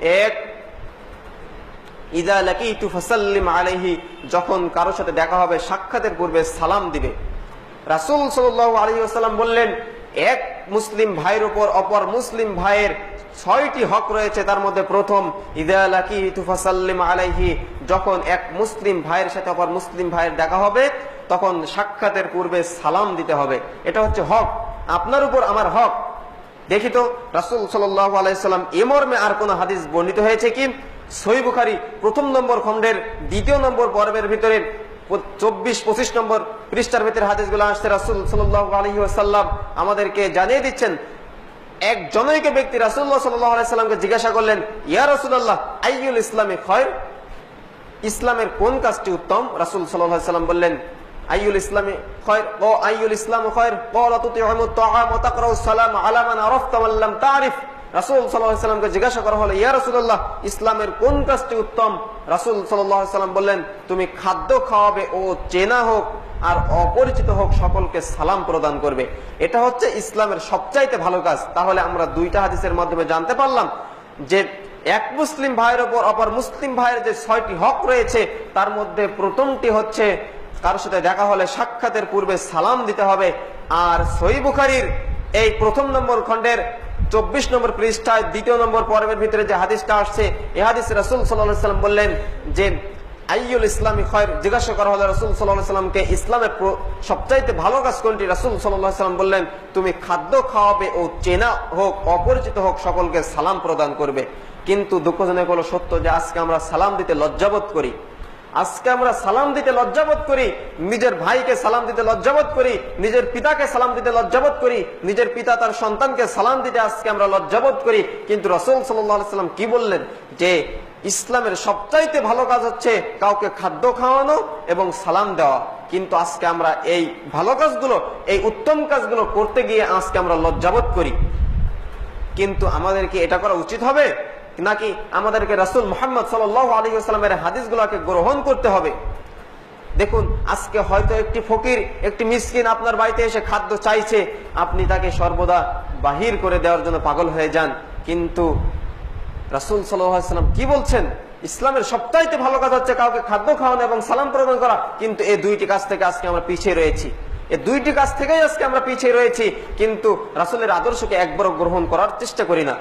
এক, ইদা লাকিতু ফাসাল্লিম আলাইহি যখন কারোর সাথে দেখা হবে, সাক্ষাতের পূর্বে সালাম দিবে। রাসূল সাল্লাল্লাহু আলাইহি ওয়াসাল্লাম বললেন, এক মুসলিম ভাইয়ের উপর অপর মুসলিম ভাইয়ের ছয়টি হক রয়েছে, তার মধ্যে প্রথম, ইদা লাকিতু ফাসাল্লিম আলাইহি যখন এক মুসলিম ভাইয়ের সাথে অপর মুসলিম ভাইয়ের দেখা হবে, তখন সাক্ষাতের পূর্বে সালাম দিতে হবে। এটা হচ্ছে হক। আপনার উপর আমার হক। দেখি তো, রাসুল আলাইসাল্লাম এ মর্মে আর কোন হাদিস বর্ণিত হয়েছে কি? সই বুখারি প্রথম নম্বর খণ্ডের দ্বিতীয় নম্বর পর্বের ভিতরে চব্বিশ, পঁচিশ নম্বর পৃষ্ঠার ভিতরে হাদিসগুলো আসছে, রাসুল আসাল্লাম আমাদেরকে জানিয়ে দিচ্ছেন, এক জনৈক ব্যক্তি রাসুল্লাহ সাল্লাহ জিজ্ঞাসা করলেন, ইয়া রসুল্লাহ আইউল ইসলামে খয়ের? ইসলামের কোন কাজটি উত্তম? রাসুল সাল্লাম বললেন আইউল ইসলামে খয়ের ও আইউল ইসলাম খয়ের ক্বালা তুতিউমু তাআম ওয়া তাকরাউস সালাম আলা মান আরাফতা ওয়া লাম তারিফ। রাসূল সাল্লাল্লাহু আলাইহি জিজ্ঞাসা করা হলো, ইয়া রাসূলুল্লাহ, ইসলামের কোন কাজটি উত্তম? রাসূল সাল্লাল্লাহু আলাইহি বললেন, তুমি খাদ্য খাওয়াবে ও চেনা হোক আর অপরিচিত হোক, সকলকে সালাম প্রদান করবে। এটা হচ্ছে ইসলামের সবচাইতে ভালো কাজ। তাহলে আমরা দুইটা হাদিসের মাধ্যমে জানতে পারলাম যে এক মুসলিম ভাইয়ের ওপর, অপর মুসলিম ভাইয়ের যে ছয়টি হক রয়েছে, তার মধ্যে প্রথমটি হচ্ছে কারোর সাথে দেখা হলে সাক্ষাতের পূর্বে সালাম দিতে হবে। আর সই বুখারির এই প্রথম নম্বর খণ্ডের চব্বিশ নম্বর পৃষ্ঠায় দ্বিতীয় নম্বর পর্বের ভিতরে যে হাদিসটা আসছে, এই হাদিস রাসুল সাল্লাম বললেন যে, আইয়ুল ইসলামী খয়ের? জিজ্ঞাসা করা হলো রাসুল সাল্লামকে ইসলামের সবচাইতে ভালো কাজ কোনটি? রাসুল সাল্লাম বললেন, তুমি খাদ্য খাওয়াবে ও চেনা হোক, অপরিচিত হোক, সকলকে সালাম প্রদান করবে। কিন্তু দুঃখজনক হলো সত্য যে, আজকে আমরা সালাম দিতে লজ্জাবোধ করি। আজকে আমরা সালাম দিতে লজ্জাবোধ করি, নিজের ভাইকে সালাম দিতে লজ্জাবোধ করি, নিজের পিতাকে সালাম দিতে লজ্জাবোধ করি, নিজের পিতা তার সন্তানকে সালাম দিতে আজকে আমরা লজ্জাবোধ করি। কিন্তু রসুল সাল্লাম কি বললেন? যে ইসলামের সবচাইতে ভালো কাজ হচ্ছে কাউকে খাদ্য খাওয়ানো এবং সালাম দেওয়া। কিন্তু আজকে আমরা এই ভালো কাজগুলো, এই উত্তম কাজগুলো করতে গিয়ে আজকে আমরা লজ্জাবোধ করি। কিন্তু আমাদেরকে এটা করা উচিত হবে? নাকি আমাদেরকে রাসুল মোহাম্মদ সাল আলী আসলামের হাদিসগুলোকে গ্রহণ করতে হবে? দেখুন, আজকে হয়তো একটি ফকির, একটি মিসকিন আপনার বাড়িতে এসে খাদ্য চাইছে, আপনি তাকে সর্বদা বাহির করে দেওয়ার জন্য পাগল হয়ে যান। কিন্তু রাসুল সাল্লাম কি বলছেন? ইসলামের সবচাইতে ভালো কাজ হচ্ছে কাউকে খাদ্য খাওয়ানো এবং সালাম প্রদান করা। কিন্তু এই দুইটি কাজ থেকে আজকে আমরা পিছিয়ে রয়েছি। এই দুইটি কাজ থেকেই আজকে আমরা পিছিয়ে রয়েছি, কিন্তু রাসুলের আদর্শকে একবারও গ্রহণ করার চেষ্টা করি না।